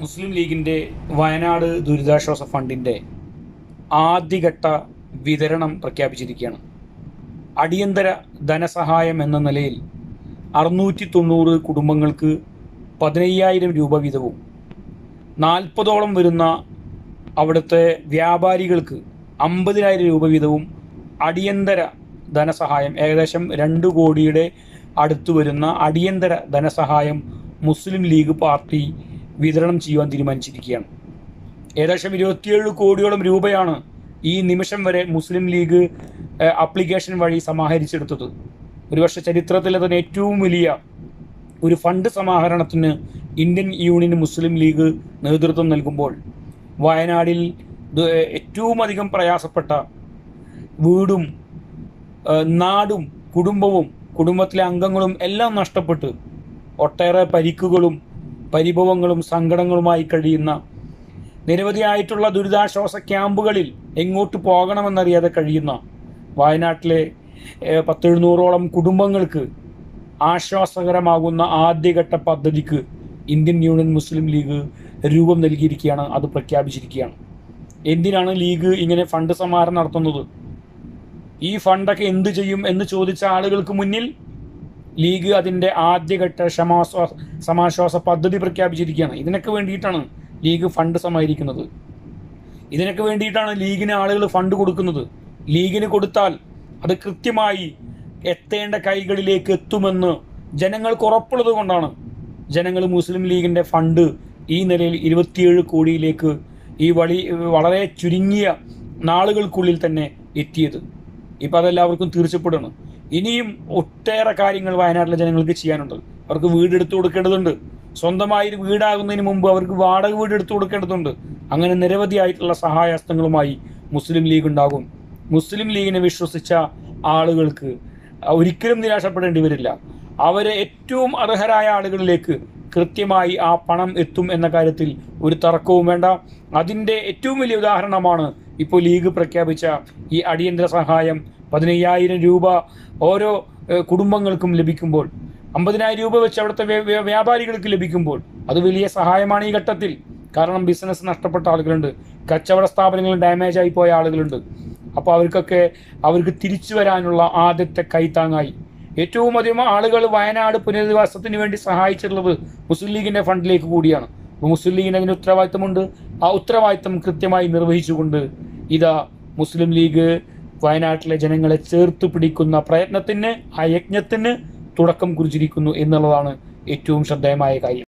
മുസ്ലിം ലീഗിന്റെ വയനാട് ദുരിതാശ്വാസ ഫണ്ടിന്റെ ആദ്യഘട്ട വിതരണം പ്രഖ്യാപിച്ചിരിക്കുകയാണ്. അടിയന്തര ധനസഹായം എന്ന നിലയിൽ അറുന്നൂറ്റി തൊണ്ണൂറ് കുടുംബങ്ങൾക്ക് പതിനയ്യായിരം രൂപ വീതവും നാൽപ്പതോളം വരുന്ന അവിടുത്തെ വ്യാപാരികൾക്ക് അമ്പതിനായിരം രൂപ വീതവും അടിയന്തര ധനസഹായം ഏകദേശം രണ്ട് കോടിയുടെ അടുത്ത് വരുന്ന അടിയന്തര ധനസഹായം മുസ്ലിം ലീഗ് പാർട്ടി വിതരണം ചെയ്യുവാൻ തീരുമാനിച്ചിരിക്കുകയാണ്. ഏകദേശം ഇരുപത്തിയേഴ് കോടിയോളം രൂപയാണ് ഈ നിമിഷം വരെ മുസ്ലിം ലീഗ് അപ്ലിക്കേഷൻ വഴി സമാഹരിച്ചെടുത്തത്. ഒരുപക്ഷെ ചരിത്രത്തിലെ തന്നെ ഏറ്റവും വലിയ ഒരു ഫണ്ട് സമാഹരണത്തിന് ഇന്ത്യൻ യൂണിയൻ മുസ്ലിം ലീഗ് നേതൃത്വം നൽകുമ്പോൾ വയനാടിൽ ഏറ്റവും അധികം പ്രയാസപ്പെട്ട വീടും നാടും കുടുംബവും കുടുംബത്തിലെ അംഗങ്ങളും എല്ലാം നഷ്ടപ്പെട്ട് ഒട്ടേറെ പരിക്കുകളും പരിഭവങ്ങളും സങ്കടങ്ങളുമായി കഴിയുന്ന നിരവധിയായിട്ടുള്ള ദുരിതാശ്വാസ ക്യാമ്പുകളിൽ എങ്ങോട്ട് പോകണമെന്നറിയാതെ കഴിയുന്ന വയനാട്ടിലെ പത്തെഴുന്നൂറോളം കുടുംബങ്ങൾക്ക് ആശ്വാസകരമാകുന്ന ആദ്യഘട്ട പദ്ധതിക്ക് ഇന്ത്യൻ യൂണിയൻ മുസ്ലിം ലീഗ് രൂപം നൽകിയിരിക്കുകയാണ് അത് പ്രഖ്യാപിച്ചിരിക്കുകയാണ്. എന്തിനാണ് ലീഗ് ഇങ്ങനെ ഫണ്ട് സമാഹരണം നടത്തുന്നത്? ഈ ഫണ്ടൊക്കെ എന്ത് ചെയ്യും എന്ന് ചോദിച്ച ആളുകൾക്ക് മുന്നിൽ ലീഗ് അതിന്റെ ആദ്യഘട്ട ക്ഷമാശ്വാസ സമാശ്വാസ പദ്ധതി പ്രഖ്യാപിച്ചിരിക്കുകയാണ്. ഇതിനൊക്കെ വേണ്ടിയിട്ടാണ് ലീഗ് ഫണ്ട് സമാഹരിക്കുന്നത്. ഇതിനൊക്കെ വേണ്ടിയിട്ടാണ് ലീഗിന് ആളുകൾ ഫണ്ട് കൊടുക്കുന്നത്. ലീഗിന് കൊടുത്താൽ അത് കൃത്യമായി എത്തേണ്ട കൈകളിലേക്ക് എത്തുമെന്ന് ജനങ്ങൾക്ക് ഉറപ്പുള്ളത് കൊണ്ടാണ് ജനങ്ങൾ മുസ്ലിം ലീഗിന്റെ ഫണ്ട് ഈ നിലയിൽ ഇരുപത്തിയേഴ് കോടിയിലേക്ക് ഈ വഴി വളരെ ചുരുങ്ങിയ നാളുകൾക്കുള്ളിൽ തന്നെ എത്തിയത്. ഇപ്പം അതെല്ലാവർക്കും തീർച്ചപ്പെടുന്നു ഇനിയും ഒട്ടേറെ കാര്യങ്ങൾ വയനാട്ടിലെ ജനങ്ങൾക്ക് ചെയ്യാനുണ്ട്. അവർക്ക് വീട് എടുത്തു കൊടുക്കേണ്ടതുണ്ട്. സ്വന്തമായി വീടാകുന്നതിന് മുമ്പ് അവർക്ക് വാടക വീട് എടുത്തു കൊടുക്കേണ്ടതുണ്ട്. അങ്ങനെ നിരവധിയായിട്ടുള്ള സഹായഹസ്തങ്ങളുമായി മുസ്ലിം ലീഗ് ഉണ്ടാകും. മുസ്ലിം ലീഗിനെ വിശ്വസിച്ച ആളുകൾക്ക് ഒരിക്കലും നിരാശപ്പെടേണ്ടി വരില്ല. അവരെ ഏറ്റവും അർഹരായ ആളുകളിലേക്ക് കൃത്യമായി ആ പണം എത്തും എന്ന കാര്യത്തിൽ ഒരു തർക്കവും വേണ്ട. അതിന്റെ ഏറ്റവും വലിയ ഉദാഹരണമാണ് ഇപ്പോൾ ലീഗ് പ്രഖ്യാപിച്ച ഈ അടിയന്തര സഹായം പതിനയ്യായിരം രൂപ ഓരോ കുടുംബങ്ങൾക്കും ലഭിക്കുമ്പോൾ അമ്പതിനായിരം രൂപ വെച്ച് അവിടുത്തെ വ്യ- വ്യ- വ്യാപാരികൾക്ക് ലഭിക്കുമ്പോൾ അത് വലിയ സഹായമാണ് ഈ ഘട്ടത്തിൽ. കാരണം ബിസിനസ് നഷ്ടപ്പെട്ട ആളുകളുണ്ട് കച്ചവട സ്ഥാപനങ്ങൾ ഡാമേജ് ആയി പോയ ആളുകളുണ്ട്. അപ്പോൾ അവർക്കൊക്കെ അവർക്ക് തിരിച്ചു വരാനുള്ള ആദ്യത്തെ കൈത്താങ്ങായി ഏറ്റവും അധികം ആളുകൾ വയനാട് പുനരധിവാസത്തിന് വേണ്ടി സഹായിച്ചിട്ടുള്ളത് മുസ്ലിം ലീഗിന്റെ ഫണ്ടിലേക്ക് കൂടിയാണ്. മുസ്ലിം ലീഗിന് അതിന് ഉത്തരവാദിത്തമുണ്ട്. ആ ഉത്തരവാദിത്തം കൃത്യമായി നിർവഹിച്ചുകൊണ്ട് ഇതാ മുസ്ലിം ലീഗ് വയനാട്ടിലെ ജനങ്ങളെ ചേർത്ത് പിടിക്കുന്ന പ്രയത്നത്തിന് ആ യജ്ഞത്തിന് തുടക്കം കുറിച്ചിരിക്കുന്നു എന്നുള്ളതാണ് ഏറ്റവും ശ്രദ്ധേയമായ കാര്യം.